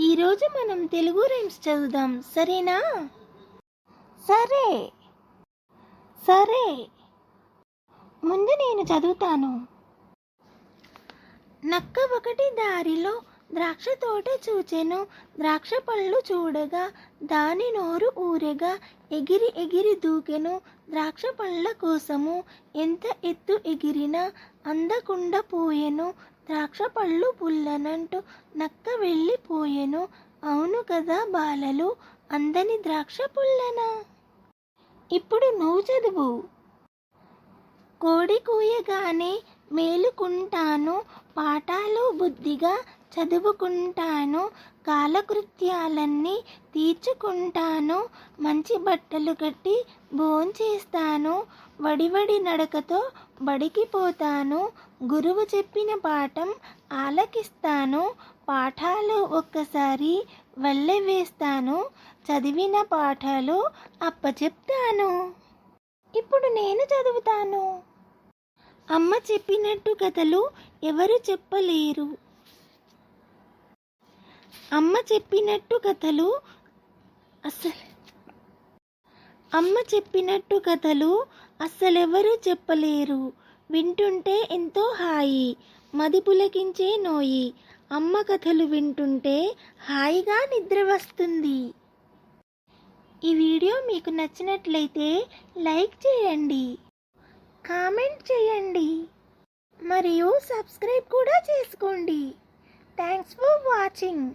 ఈరోజు మనం తెలుగు రైమ్స్ చదువుదాం సరేనా? సరే. సరే. ముందు నేను చదువుతాను. నక్క ఒకటి దారిలో ద్రాక్ష తోట చూచెను. ద్రాక్ష పళ్ళు చూడగా దాని నోరు ఊరెగా ఎగిరి ఎగిరి దూకెను. ద్రాక్ష పళ్ళ కోసము ఎంత ఎత్తు ఎగిరినా అందకుండా పోయెను. ద్రాక్ష పళ్ళు పుల్లనంటూ నక్క వెళ్ళిపోయెను అవును కదా బాలలు అందని ద్రాక్ష పుల్లనా. ఇప్పుడు నువ్వు చదువు. కోడి కూయగానే మేలుకుంటాను. పాఠాలు బుద్ధిగా చదువుకుంటాను కాలకృత్యాలన్నీ తీర్చుకుంటాను మంచి బట్టలు కట్టి భోంచేస్తాను వడివడి నడకతో బడికి పోతాను గురువు చెప్పిన పాఠం ఆలకిస్తాను పాఠాలు ఒక్కసారి వెళ్ళవేస్తాను వేస్తాను చదివిన పాఠాలు అప్పచెప్తాను. ఇప్పుడు నేను చదువుతాను. అమ్మ చెప్పినట్టు కథలు ఎవరు చెప్పలేరు. అమ్మ చెప్పినట్టు కథలు అసలు అమ్మ చెప్పినట్టు కథలు అస్సలెవరూ చెప్పలేరు. వింటుంటే ఎంతో హాయి మది పులకించే నోయి. అమ్మ కథలు వింటుంటే హాయిగా నిద్ర వస్తుంది. ఈ వీడియో మీకు నచ్చినట్లయితే లైక్ చేయండి కామెంట్ చేయండి మరియు సబ్స్క్రైబ్ కూడా చేసుకోండి. Thanks for watching.